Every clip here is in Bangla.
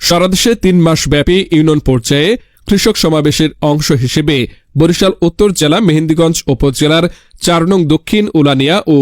সারা দেশে তিন মাস ব্যাপী ইউনিয়ন পর্যায়ে কৃষক সমাবেশের অংশ হিসেবে বরিশাল উত্তর জেলা, মেহেন্দিগঞ্জ উপজেলার চার নং দক্ষিণ উলানিয়া ও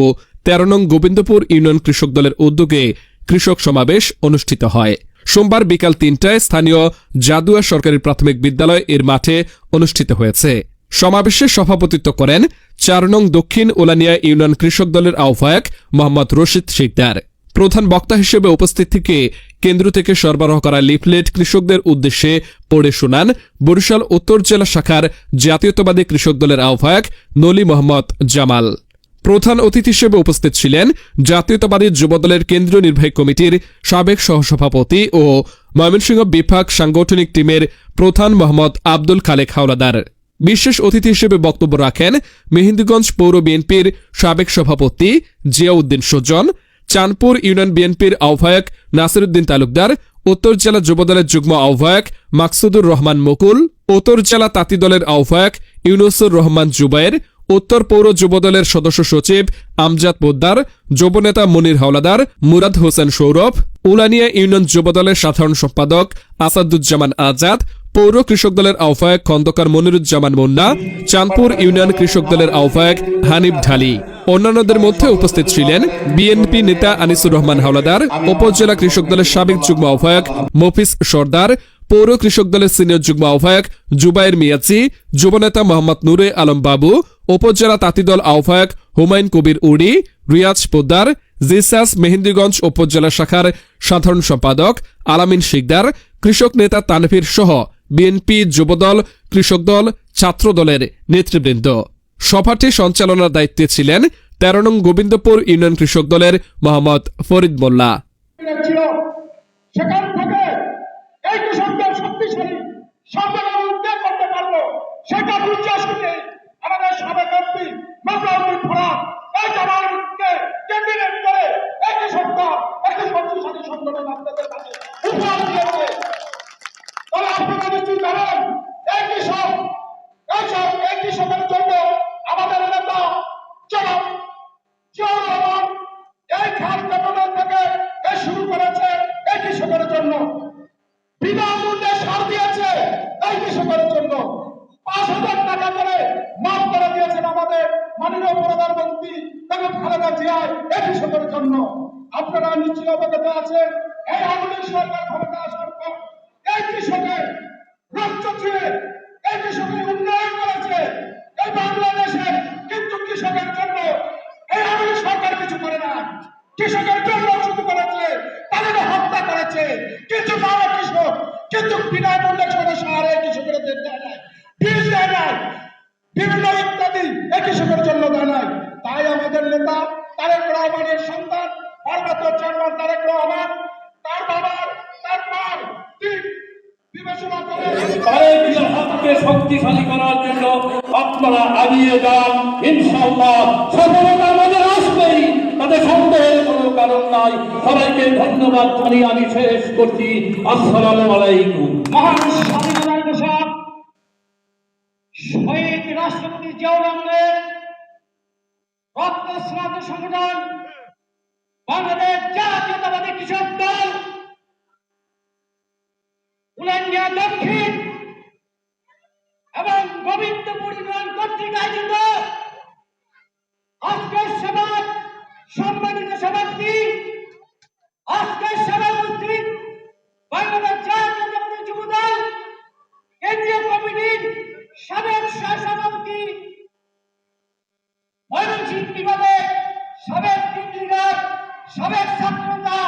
তেরো নং গোবিন্দপুর ইউনিয়ন কৃষক দলের উদ্যোগে কৃষক সমাবেশ অনুষ্ঠিত হয়। সোমবার বিকাল তিনটায় স্থানীয় জাদুয়া সরকারি প্রাথমিক বিদ্যালয় এর মাঠে অনুষ্ঠিত হয়েছে। সমাবেশে সভাপতিত্ব করেন চার নং দক্ষিণ উলানিয়া ইউনিয়ন কৃষক দলের আহ্বায়ক মোহাম্মদ রশিদ শিকদার। প্রধান বক্তা হিসেবে উপস্থিত থেকে কেন্দ্র থেকে সরবরাহ করা লিফলেট কৃষকদের উদ্দেশ্যে পড়ে শোনান বরিশাল উত্তর জেলা শাখার জাতীয়তাবাদী কৃষক দলের আহ্বায়ক নলি মোহাম্মদ জামাল। প্রধান অতিথি হিসেবে উপস্থিত ছিলেন জাতীয়তাবাদী যুবদলের কেন্দ্রীয় নির্বাহী কমিটির সাবেক সহসভাপতি ও ময়মনসিংহ বিভাগ সাংগঠনিক টিমের প্রধান মোহাম্মদ আব্দুল খালেক হাওলাদার। বিশেষ অতিথি হিসেবে বক্তব্য রাখেন মেহেন্দিগঞ্জ পৌর বিএনপির সাবেক সভাপতি জিয়াউদ্দিন সুজন চাঁদপুর ইউনিয়ন বিএনপির আহ্বায়ক নাসিরুদ্দিন তালুকদার, উত্তর জেলা যুবদলের যুগ্ম আহ্বায়ক মাকসুদুর রহমান মুকুল, উত্তর জেলা তাঁতি দলের আহ্বায়ক ইউনুসুর রহমান জুবায়ের উত্তর পৌর যুবদলের সদস্য সচিব আমজাদ পোদ্দার যুবনেতা মনির হাওলাদার, মুরাদ হোসেন সৌরভ, উলানিয়া ইউনিয়ন যুবদলের সাধারণ সম্পাদক আসাদুজ্জামান আজাদ, পৌর কৃষক দলের আহ্বায়ক খন্দকার মনিরুজ্জামান মুন্না, চাঁদপুর ইউনিয়ন কৃষক দলের আহ্বায়ক হানিফ ঢালি। অন্যান্যদের মধ্যে উপস্থিত ছিলেন বিএনপি নেতা আনিসুর রহমান হাওলাদার, উপজেলা কৃষক দলের সাবেক যুগ্ম আহ্বায়ক মফিস সর্দার, পৌর কৃষক দলের সিনিয়র যুগ্ম আহ্বায়ক জুবাইর মিয়াচি যুবনেতা মোহাম্মদ নুরে আলম বাবু, উপজেলা তাঁতিদল আহ্বায়ক হুমায়ুন কবির উড়ি, রিয়াজ পোদ্দার, জিসাস মেহেন্দিগঞ্জ উপজেলা শাখার সাধারণ সম্পাদক আলামিন শিকদার, কৃষক নেতা তানভীর সহ বিএনপি যুবদল, কৃষক দল ছাত্র দলের নেতৃবৃন্দ। সভাটি সঞ্চালনার দায়িত্বে ছিলেন তেরো নং গোবিন্দপুর ইউনিয়ন কৃষক দলের মোহাম্মদ ফরিদ মোল্লা। জানেন এই কৃষক দিয়েছে এই কৃষকের জন্য। পাঁচ হাজার টাকা করে মাফ করে দিয়েছেন আমাদের মাননীয় প্রধানমন্ত্রী বেগম খালেদা জিয়ায় এই কৃষকের জন্য। আপনারা নিশ্চয় অবগত আছেন, এই আওয়ামী সরকার ক্ষমতা আসার পর এই কৃষকের রাষ্ট্র ছিঁড়ে কিন্তু বিনামূল্যে কোনো সাহারে কৃষকের দেয় নাই। দেয় নাই। বিভিন্ন ইত্যাদি এই কৃষকের জন্য দেয় নাই। তাই আমাদের নেতা তারেক রহমানের সন্তান পার্বত্য চেয়ারম্যান তারেক রহমান, তার বাবার তার মার বিবেচনা শক্তিশালী করার জন্য আপনারা আগিয়ে যান, ইনশাআল্লাহ সফলতা আমাদের আসবেই তাতে সন্দেহের সবাইকে ধন্যবাদ জানিয়ে আমি শেষ করছি। আলাইকুম। মহান শহীদ রাষ্ট্রপতি জিয়াউর রক্তস্নাত সংগঠন, বাংলাদেশ জাতীয়তাবাদী কৃষক দল দক্ষিণ এবং গোবিন্দপুর ইউনিয়ন কর্তৃক আয়োজিত আজকের সভার সম্মানিত সভাপতি সাবেক লিডার সাবেক ছাত্রতা